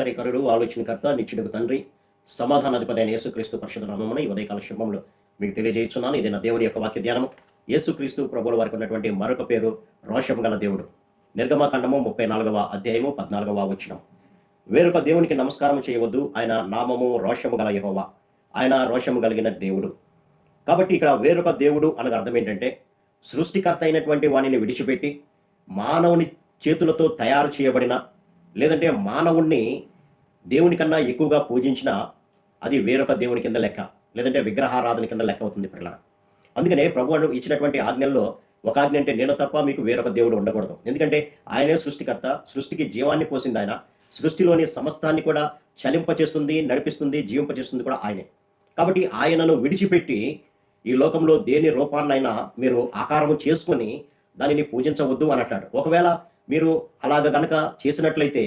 ఆశ్చర్యకరుడు ఆలోచనకర్త నిత్యుడికి తండ్రి సమాధానాధిపతి అయిన యేసుక్రీస్తు పరిషత్ నామమున ఈ ఉదయకాల శుభంలో మీకు తెలియజేస్తున్నాను ఇది నా దేవుని యొక్క వాక్య ధ్యానం యేసుక్రీస్తు ప్రభుల వారికి ఉన్నటువంటి మరొక పేరు రోషం గల దేవుడు. నిర్గమాకాండము ముప్పై నాలుగవ అధ్యాయము పద్నాలుగవ వచ్చినం వేరొక దేవునికి నమస్కారం చేయవద్దు. ఆయన నామము రోషము గల యహోవా. ఆయన రోషము కలిగిన దేవుడు. కాబట్టి ఇక్కడ వేరొక దేవుడు అనగా అర్థం ఏంటంటే సృష్టికర్త అయినటువంటి వాణిని విడిచిపెట్టి మానవుని చేతులతో తయారు చేయబడిన లేదంటే మానవుణ్ణి దేవుని కన్నా ఎక్కువగా పూజించిన అది వేరొక దేవుని కింద లెక్క లేదంటే విగ్రహారాధన కింద లెక్క అవుతుంది పిల్లల అందుకనే ప్రభు ఇచ్చినటువంటి ఆజ్ఞల్లో ఒక ఆజ్ఞ అంటే నేను తప్ప మీకు వేరొక దేవుడు ఉండకూడదు. ఎందుకంటే ఆయనే సృష్టికర్త సృష్టికి జీవాన్ని పోసింది ఆయన. సృష్టిలోని సమస్తాన్ని కూడా చలింపచేస్తుంది నడిపిస్తుంది జీవింపచేస్తుంది కూడా ఆయనే. కాబట్టి ఆయనను విడిచిపెట్టి ఈ లోకంలో దేని రూపాన్నైనా మీరు ఆకారము చేసుకొని దానిని పూజించవద్దు అని అంటాడు ఒకవేళ మీరు అలాగ గనక చేసినట్లయితే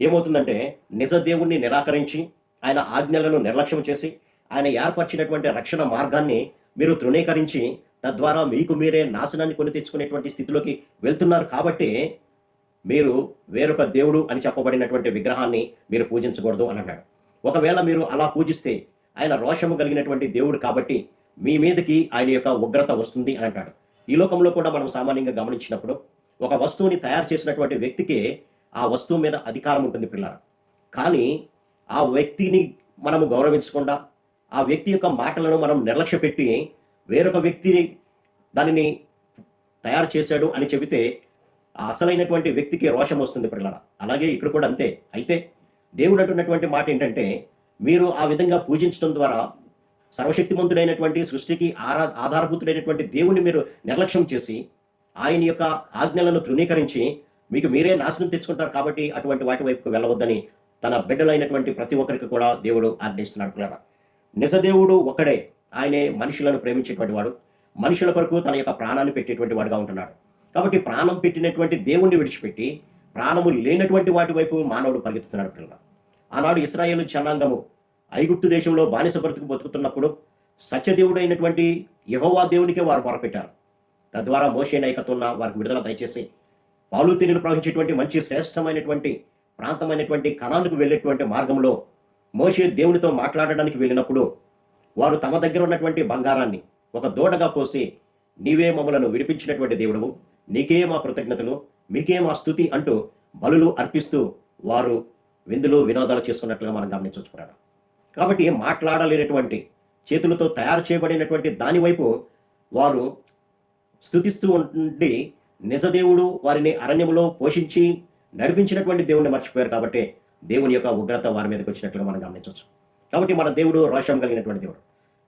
ఏమవుతుందంటే నిజ దేవుణ్ణి నిరాకరించి ఆయన ఆజ్ఞలను నిర్లక్ష్యం చేసి ఆయన ఏర్పరిచినటువంటి రక్షణ మార్గాన్ని మీరు తృణీకరించి తద్వారా మీకు మీరే నాశనాన్ని కొని తెచ్చుకునేటువంటి స్థితిలోకి వెళ్తున్నారు కాబట్టి మీరు వేరొక దేవుడు అని చెప్పబడినటువంటి విగ్రహాన్ని మీరు పూజించకూడదు అని అన్నాడు. ఒకవేళ మీరు అలా పూజిస్తే ఆయన రోషము కలిగినటువంటి దేవుడు కాబట్టి మీ మీదకి ఆయన యొక్క ఉగ్రత వస్తుంది అని అంటాడు. ఈ లోకంలో కూడా మనం సామాన్యంగా గమనించినప్పుడు ఒక వస్తువుని తయారు చేసినటువంటి వ్యక్తికి ఆ వస్తువు మీద అధికారం ఉంటుంది పిల్లల కానీ ఆ వ్యక్తిని మనము గౌరవించకుండా ఆ వ్యక్తి యొక్క మాటలను మనం నిర్లక్ష్య పెట్టి వేరొక వ్యక్తిని దానిని తయారు చేశాడు అని చెబితే అసలైనటువంటి వ్యక్తికి రోషం వస్తుంది పిల్లల అలాగే ఇక్కడ కూడా అంతే. అయితే దేవుడు అంటున్నటువంటి మాట ఏంటంటే మీరు ఆ విధంగా పూజించడం ద్వారా సర్వశక్తిమంతుడైనటువంటి సృష్టికి ఆరా ఆధారభూతుడైనటువంటి దేవుణ్ణి మీరు నిర్లక్ష్యం చేసి ఆయన యొక్క ఆజ్ఞలను తృణీకరించి మీకు మీరే నాశనం తెచ్చుకుంటారు కాబట్టి అటువంటి వాటి వైపుకు వెళ్ళవద్దని తన బిడ్డలైనటువంటి ప్రతి ఒక్కరికి కూడా దేవుడు ఆజ్ఞిస్తున్నాడు పిల్లరా. నిజదేవుడు ఒక్కడే ఆయనే మనుషులను ప్రేమించేటువంటి వాడు మనుషుల కొరకు తన యొక్క ప్రాణాన్ని పెట్టేటువంటి వాడుగా ఉంటున్నాడు. కాబట్టి ప్రాణం పెట్టినటువంటి దేవుణ్ణి విడిచిపెట్టి ప్రాణము లేనటువంటి వాటి వైపు మానవుడు పరిగెత్తుతున్నాడు పిల్లల ఆనాడు ఇస్రాయేల్ జనాంగము ఐగుప్తు దేశంలో బానిస బ్రతుకు బతుకుతున్నప్పుడు సత్యదేవుడు అయినటువంటి యహోవా దేవునికే వారు మొరపెట్టారు. తద్వారా మోషే నాయకత్వం వారికి విడుదల దయచేసి పాలు తేనెలు ప్రవహించేటువంటి మంచి శ్రేష్టమైనటువంటి ప్రాంతమైనటువంటి కణాలకు వెళ్ళేటువంటి మార్గంలో మోషే దేవునితో మాట్లాడడానికి వెళ్ళినప్పుడు వారు తమ దగ్గర ఉన్నటువంటి బంగారాన్ని ఒక దూడగా పోసి నీవే మమ్మలను విడిపించినటువంటి దేవుడు నీకే మా కృతజ్ఞతలు మీకే మా స్థుతి అంటూ బలులు అర్పిస్తూ వారు విందులు వినోదాలు చేసుకున్నట్లుగా మనం గమనించుకున్నాడు కాబట్టి మాట్లాడలేనటువంటి చేతులతో తయారు చేయబడినటువంటి దాని వైపు వారు స్థుతిస్తూ ఉండి నిజదేవుడు వారిని అరణ్యములో పోషించి నడిపించినటువంటి దేవుణ్ణి మర్చిపోయారు కాబట్టి దేవుని యొక్క ఉగ్రత వారి మీదకి వచ్చినట్లుగా మనం గమనించవచ్చు. కాబట్టి మన దేవుడు రోషం కలిగినటువంటి దేవుడు.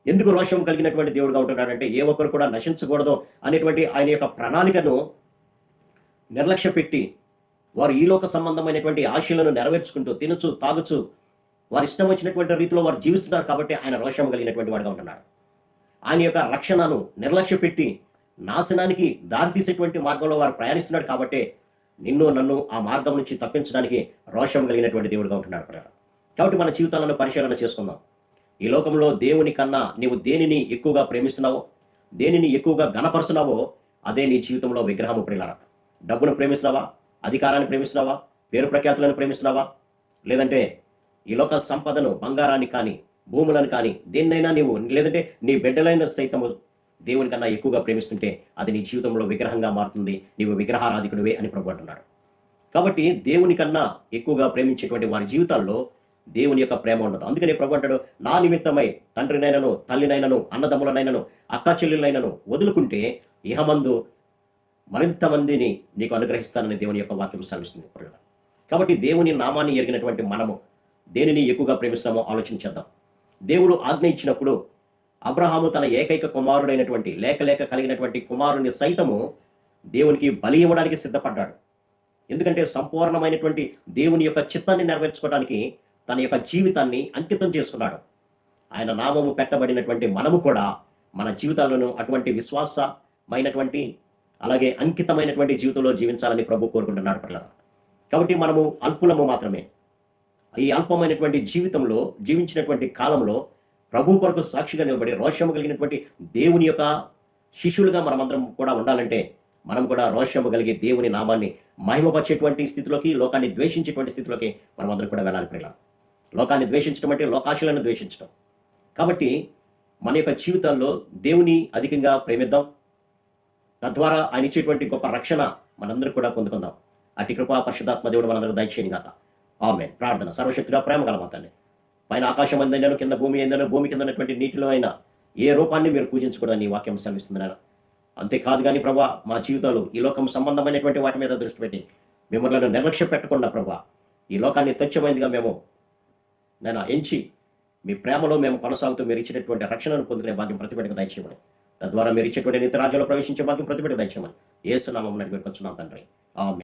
ఎందుకు రోషం కలిగినటువంటి దేవుడుగా ఉంటున్నాడంటే ఏ ఒక్కరు కూడా నశించకూడదు అనేటువంటి ఆయన యొక్క ప్రణాళికను నిర్లక్ష్య పెట్టి వారు ఈలోక సంబంధమైనటువంటి ఆశలను నెరవేర్చుకుంటూ తినచ్చు తాగుచు వారి ఇష్టం వచ్చినటువంటి రీతిలో వారు జీవిస్తున్నారు కాబట్టి ఆయన రోషం కలిగినటువంటి వాడుగా ఉంటున్నాడు. ఆయన యొక్క రక్షణను నిర్లక్ష్య పెట్టి నాశనానికి దారితీసేటువంటి మార్గంలో వారు ప్రయాణిస్తున్నాడు కాబట్టి నిన్ను నన్ను ఆ మార్గం నుంచి తప్పించడానికి రోషం కలిగినటువంటి దేవుడుగా ఉంటున్నాడు ప్రజలు కాబట్టి మన జీవితాలను పరిశీలన చేసుకుందాం. ఈ లోకంలో దేవుని కన్నా నీవు దేనిని ఎక్కువగా ప్రేమిస్తున్నావో దేనిని ఎక్కువగా గణపరుస్తున్నావో అదే నీ జీవితంలో విగ్రహము ప్రియులారా. డబ్బును ప్రేమిస్తున్నావా? అధికారాన్ని ప్రేమిస్తున్నావా? పేరు ప్రఖ్యాతులను ప్రేమిస్తున్నావా? లేదంటే ఈ లోక సంపదను బంగారాన్ని కానీ భూములను కానీ దేన్నైనా నీవు లేదంటే నీ బిడ్డలైన సైతము దేవుని కన్నా ఎక్కువగా ప్రేమిస్తుంటే అది నీ జీవితంలో విగ్రహంగా మారుతుంది. నీవు విగ్రహారాధికుడివే అని ప్రభు అంటున్నాడు. కాబట్టి దేవుని కన్నా ఎక్కువగా ప్రేమించేటువంటి వారి జీవితాల్లో దేవుని యొక్క ప్రేమ ఉండదు. అందుకనే ప్రభు అంటాడు నా నిమిత్తమై తండ్రినైనను తల్లినైనను అన్నదమ్ములనైనను అక్క చెల్లెలైనను వదులుకుంటే ఇహమందు మరింత మందిని నీకు అనుగ్రహిస్తానని దేవుని యొక్క వాక్యం సెలవిస్తుంది. కాబట్టి దేవుని నామాన్ని ఎరిగినటువంటి మనము దేనిని ఎక్కువగా ప్రేమిస్తామో ఆలోచించేద్దాం దేవుడు ఆజ్ఞ ఇచ్చినప్పుడు అబ్రహాము తన ఏకైక కుమారుడైనటువంటి లేక లేక కలిగినటువంటి కుమారుని సైతము దేవునికి బలి ఇవ్వడానికి సిద్ధపడ్డాడు. ఎందుకంటే సంపూర్ణమైనటువంటి దేవుని యొక్క చిత్తాన్ని నెరవేర్చుకోవడానికి తన యొక్క జీవితాన్ని అంకితం చేసుకున్నాడు. ఆయన నామము పెట్టబడినటువంటి మనము కూడా మన జీవితాలను అటువంటి విశ్వాసమైనటువంటి అలాగే అంకితమైనటువంటి జీవితంలో జీవించాలని ప్రభు కోరుకుంటున్నాడు పిల్లలు కాబట్టి మనము అల్పులము మాత్రమే. ఈ అల్పమైనటువంటి జీవితంలో జీవించినటువంటి కాలంలో ప్రభు కొరకు సాక్షిగా నిలబడి రోషము కలిగినటువంటి దేవుని యొక్క శిష్యులుగా మనమందరం కూడా ఉండాలంటే మనం కూడా రోషము కలిగే దేవుని నామాన్ని మహిమపరిచేటువంటి స్థితిలోకి లోకాన్ని ద్వేషించేటువంటి స్థితిలోకి మనం అందరం కూడా వెళ్ళాలి ప్రియుల లోకాన్ని ద్వేషించడం అంటే లోకాశులను ద్వేషించడం కాబట్టి మన యొక్క జీవితాల్లో దేవుని అధికంగా ప్రేమిద్దాం. తద్వారా ఆయన ఇచ్చేటువంటి గొప్ప రక్షణ మనందరూ కూడా పొందుకుందాం. అటు కృపా పరిశుధాత్మ దేవుడు మనందరూ దయచేయని కాక ఆమె ప్రార్థన. సర్వశక్తిగా ప్రేమ కలమాతండి పైన ఆకాశం అందని కింద భూమి ఏందనో భూమి కింద ఉన్నటువంటి నీటిలో అయినా ఏ రూపాన్ని మీరు పూజించకూడదని నీ వాక్యం సెలవిస్తుంది నాయన. అంతేకాదు కానీ ప్రభా మా జీవితాలు ఈ లోకం సంబంధమైనటువంటి వాటి మీద దృష్టి పెట్టి మిమ్మల్ని నిర్లక్ష్య పెట్టకుండా ప్రభా ఈ లోకాన్ని తుచ్చమైందిగా మేము నేను ఎంచి మీ ప్రేమలో మేము కొనసాగుతూ మీరు ఇచ్చినటువంటి రక్షణను పొందుకునే భాగ్యం ప్రతిపెట్టక దయచేయమని. తద్వారా మీరు ఇచ్చేటువంటి నిత్య రాజ్యంలో ప్రవేశించే భాగ్యం ప్రతిపెట్టక దయచేయమని. ఏసునామం మీరు తండ్రి. ఆమె